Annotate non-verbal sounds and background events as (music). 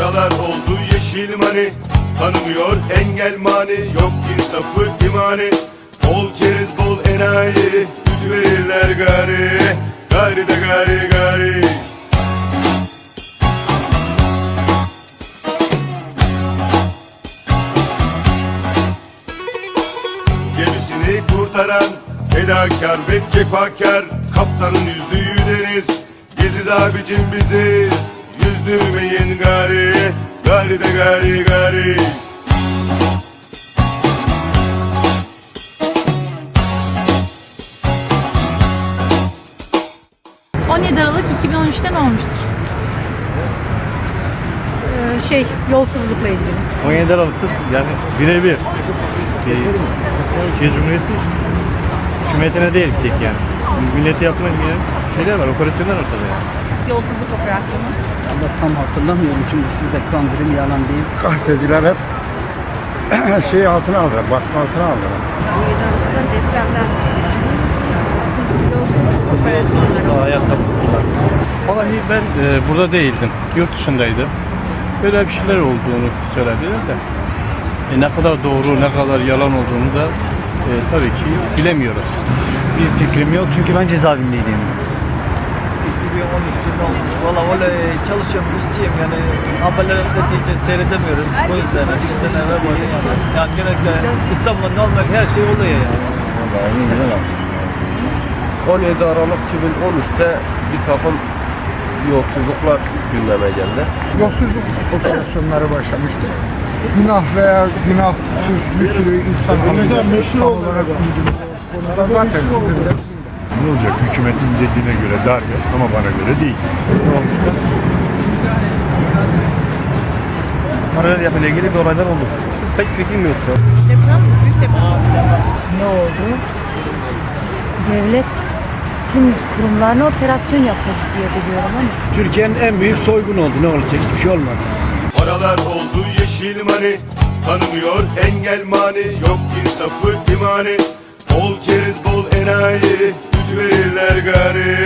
Paralar oldu yeşil mani. Tanımıyor engel mani. Yok insafı imani. Bol keriz bol enayi. Güç verirler gari. Gari de gari gari. Gemisini kurtaran Fedakar ve cefakar. Kaptanın yüzdüğü deniz Biziz abicim biziz Yüzdürmeyin gari Gari de gari gari 17 Aralık 2013'te ne olmuştur? Ee, şey yolsuzlukla ilgili. 17 Aralık'ta yani birebir şey, Türkiye Cumhuriyeti hükümetine değil tek yani. Millete yapılan yani şeyler var, operasyonlar ortada yani. Yolsuzluk operasyonu. Ama tam hatırlamıyorum şimdi siz de kandırayım yalan değil. gazeteciler hep (clears throat) şey altına aldılar, baskı altına aldılar. Depremden operasyonları. Ayakta tuttular. Vallahi ben e, burada değildim. Yurt dışındaydım. Böyle bir şeyler olduğunu söylediler de. E, ne kadar doğru, ne kadar yalan olduğunu da e, tabii ki bilemiyoruz. Bir fikrim yok çünkü ben cezaevindeydim. 2013'te ne olmuş? Valla öyle çalışıyorum, işçiyim yani haberleri netice seyredemiyorum. Bu yüzden işten eve böyle yani. Yani genellikle İstanbul'da ne olmak her şey oluyor yani. 17 Aralık 2013'te bir takım yolsuzluklar gündeme geldi. Yolsuzluk operasyonları başlamıştı. Günah veya günahsız bir sürü insan alındı. Tam olarak bildiğiniz konuda zaten sizin de Olacak? Hükümetin dediğine göre darbe ama bana göre değil. Ne olmuştu? Paralel yapıyla ilgili bir olaylar oldu. Pek fikrim yok. Deprem, büyük deprem. Ne oldu? Devlet tüm kurumlarına operasyon yapmak diye biliyorum ama. Türkiye'nin en büyük soygun oldu ne olacak bir şey olmadı. Paralar oldu yeşil mani Tanımıyor engel mani Yok insafı imani Bol keriz bol enayi Güç verirler gari